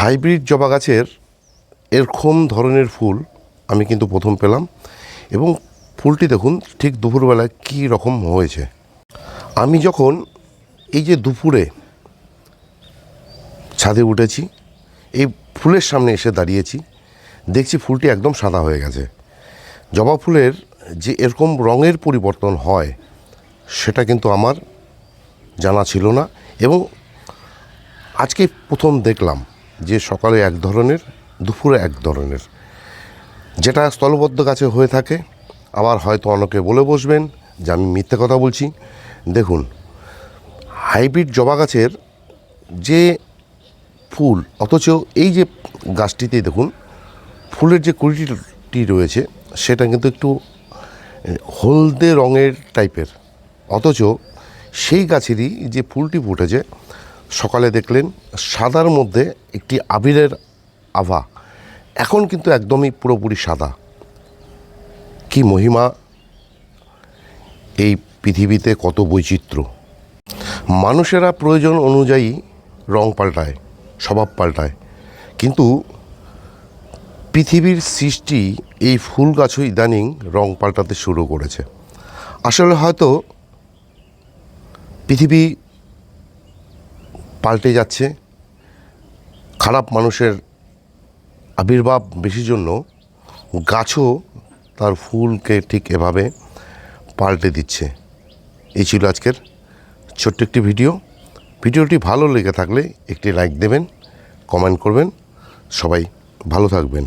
Hybrid জবা গাছের এরকম ধরনের ফুল আমি কিন্তু প্রথম পেলাম এবং ফুলটি দেখুন ঠিক দুপুরবেলায় কী রকম হয়েছে। আমি যখন এই যে দুপুরে ছাদে উঠেছি, এই ফুলের সামনে এসে দাঁড়িয়েছি, দেখছি ফুলটি একদম সাদা হয়ে গেছে। জবা ফুলের যে এরকম রঙের পরিবর্তন হয়, সেটা কিন্তু আমার জানা ছিল না এবং আজকে প্রথম দেখলাম। যে সকালে এক ধরনের, দুপুরে এক ধরনের। যেটা স্থলবদ্ধ গাছে হয়ে থাকে, আবার হয়তো অনেকে বলে বসবেন যে আমি মিথ্যে কথা বলছি। দেখুন, হাইব্রিড জবা গাছের যে ফুল, অথচ এই যে গাছটিতে দেখুন, ফুলের যে কুড়িটি রয়েছে, সেটা কিন্তু একটু হলদে রঙের টাইপের। অথচ সেই গাছেরই যে ফুলটি ফুটেছে সকালে দেখলেন সাদার মধ্যে একটি আবিরের আভা। এখন কিন্তু একদমই পুরোপুরি সাদা। কি মহিমা! এই পৃথিবীতে কত বৈচিত্র্য। মানুষেরা প্রয়োজন অনুযায়ী রং পাল্টায়, স্বভাব পাল্টায়। কিন্তু পৃথিবীর সৃষ্টি এই ফুল গাছও ইদানিং রং পাল্টাতে শুরু করেছে। আসলে হয়তো পৃথিবী পাল্টে যাচ্ছে। খারাপ মানুষের আবির্ভাব বেশি জন্য গাছও তার ফুলকে ঠিক এভাবে পাল্টে দিচ্ছে। এই ছিল আজকের ছোট্ট একটি ভিডিও। ভিডিওটি ভালো লেগে থাকলে একটি লাইক দেবেন, কমেন্ট করবেন। সবাই ভালো থাকবেন।